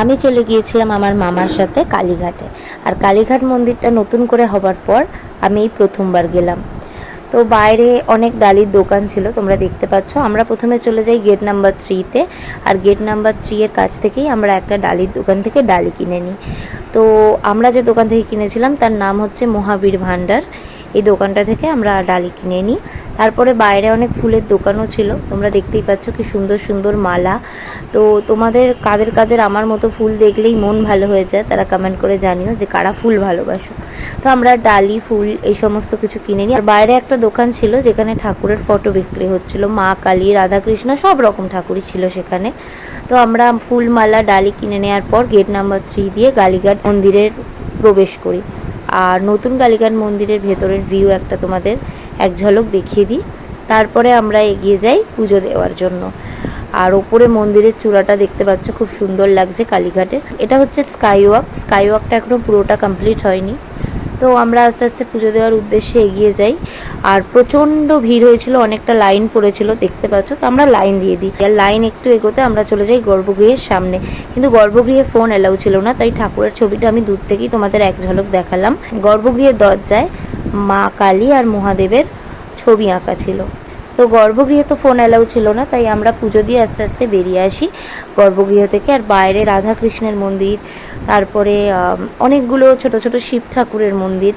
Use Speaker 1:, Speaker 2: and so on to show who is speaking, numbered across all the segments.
Speaker 1: আমি চলে গিয়েছিলাম আমার মামার সাথে কালীঘাটে। আর কালীঘাট মন্দিরটা নতুন করে হবার পর আমি এই প্রথমবার গেলাম। তো বাইরে অনেক ডালির দোকান ছিল, তোমরা দেখতে পাচ্ছ। আমরা প্রথমে চলে যাই গেট নাম্বার থ্রিতে আর গেট নাম্বার থ্রি এর কাছ থেকেই আমরা একটা ডালির দোকান থেকে ডালি কিনে নিই। তো আমরা যে দোকান থেকে কিনেছিলাম, তার নাম হচ্ছে মহাবীর ভাণ্ডার। এই দোকানটা থেকে আমরা ডালি কিনে নিই। তারপরে বাইরে অনেক ফুলের দোকানও ছিল। তোমরা দেখতেই পাচ্ছ কি সুন্দর সুন্দর মালা। তো তোমাদের কাদের কাদের আমার মতো ফুল দেখলেই মন ভালো হয়ে যায়, তারা কমেন্ট করে জানিও যে কারা ফুল ভালোবাসো। তো আমরা ডালি, ফুল এই সমস্ত কিছু কিনে নিই। আর বাইরে একটা দোকান ছিল যেখানে ঠাকুরের ফটো বিক্রি হচ্ছিল। মা, কালী, রাধাকৃষ্ণ সব রকম ঠাকুরই ছিল সেখানে। তো আমরা ফুল, মালা, ডালি কিনে নেওয়ার পর গেট নাম্বার থ্রি দিয়ে গালিঘাট মন্দিরের প্রবেশ করি। আর নতুন কালীঘাট মন্দিরের ভেতরের ভিউ একটা তোমাদের এক ঝলক দেখিয়ে দিই। তারপরে আমরা এগিয়ে যাই পুজো দেওয়ার জন্য। আর ওপরে মন্দিরের চূড়াটা দেখতে পাচ্ছ, খুব সুন্দর লাগছে কালীঘাটে। এটা হচ্ছে স্কাই ওয়াক স্কাই ওয়াকটা এখনও পুরোটা কমপ্লিট হয়নি। তো আমরা আস্তে আস্তে পুজো দেওয়ার উদ্দেশ্যে এগিয়ে যাই। আর প্রচণ্ড ভিড় হয়েছিল, অনেকটা লাইন পড়েছিল, দেখতে পাচ্ছ? তো আমরা লাইন দিয়ে দিই। আর লাইন একটু এগোতে আমরা চলে যাই গর্ভগৃহের সামনে। কিন্তু গর্ভগৃহে ফোন অ্যালাউ ছিল না, তাই ঠাকুরের ছবিটা আমি দূর থেকেই তোমাদের এক ঝলক দেখালাম। গর্ভগৃহের দরজায় মা কালী আর মহাদেবের ছবি আঁকা ছিল। তো গর্ভগৃহে তো ফোন অ্যালাউ ছিল না, তাই আমরা পুজো দিয়ে আস্তে আস্তে বেরিয়ে আসি। গর্ভগৃহ থেকে আর বাইরে রাধাকৃষ্ণের মন্দির, তারপরে অনেকগুলো ছোট ছোট শিব ঠাকুরের মন্দির।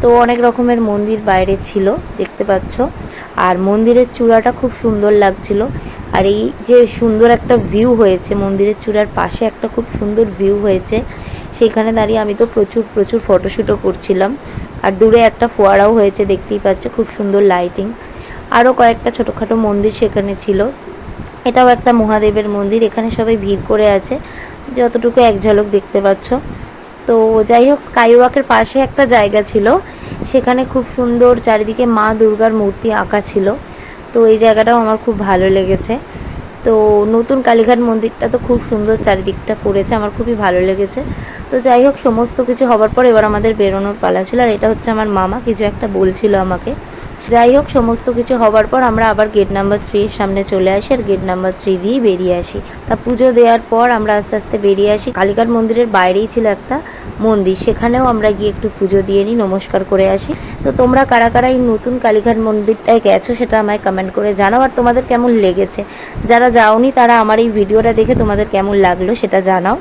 Speaker 1: তো অনেক রকমের মন্দির বাইরে ছিল, দেখতে পাচ্ছ। আর মন্দিরের চূড়াটা খুব সুন্দর লাগছিল। আর এই যে সুন্দর একটা ভিউ হয়েছে, মন্দিরের চূড়ার পাশে একটা খুব সুন্দর ভিউ হয়েছে। সেখানে দাঁড়িয়ে আমি তো প্রচুর প্রচুর ফটোশ্যুটও করছিলাম। আর দূরে একটা ফোয়ারাও হয়েছে, দেখতেই পাচ্ছ, খুব সুন্দর লাইটিং আরও কয়েকটা ছোটোখাটো মন্দির সেখানে ছিল। এটাও একটা মহাদেবের মন্দির, এখানে সবাই ভিড় করে আছে। যতটুকু এক ঝলক দেখতে পাচ্ছ। তো যাই হোক স্কাই ওয়াকের পাশে একটা জায়গা ছিল। সেখানে খুব সুন্দর চারিদিকে মা দুর্গার মূর্তি আঁকা ছিল। তো এই জায়গাটাও আমার খুব ভালো লেগেছে। তো নতুন কালীঘাট মন্দিরটা তো খুব সুন্দর চারিদিকটা করেছে, আমার খুবই ভালো লেগেছে। তো যাই হোক, সমস্ত কিছু হবার পর এবার আমাদের বেরোনোর পালা ছিল, আর এটা হচ্ছে আমার মামা, কিছু একটা বলছিল আমাকে। যাই হোক, সমস্ত কিছু হবার পর আমরা আবার গেট নাম্বার থ্রির সামনে চলে আসি আর গেট নাম্বার থ্রি দিয়েই বেরিয়ে আসি। তা পুজো দেওয়ার পর আমরা আস্তে আস্তে বেরিয়ে আসি। কালীঘাট মন্দিরের বাইরেই ছিল একটা মন্দির, সেখানেও আমরা গিয়ে একটু পুজো দিয়ে নিই, নমস্কার করে আসি। তো তোমরা কারা কারা এই নতুন কালীঘাট মন্দিরটায় গেছো সেটা আমায় কমেন্ট করে জানাও আর তোমাদের কেমন লেগেছে? যারা যাওনি তারা আমার এই ভিডিওটা দেখে তোমাদের কেমন লাগল সেটা জানাও।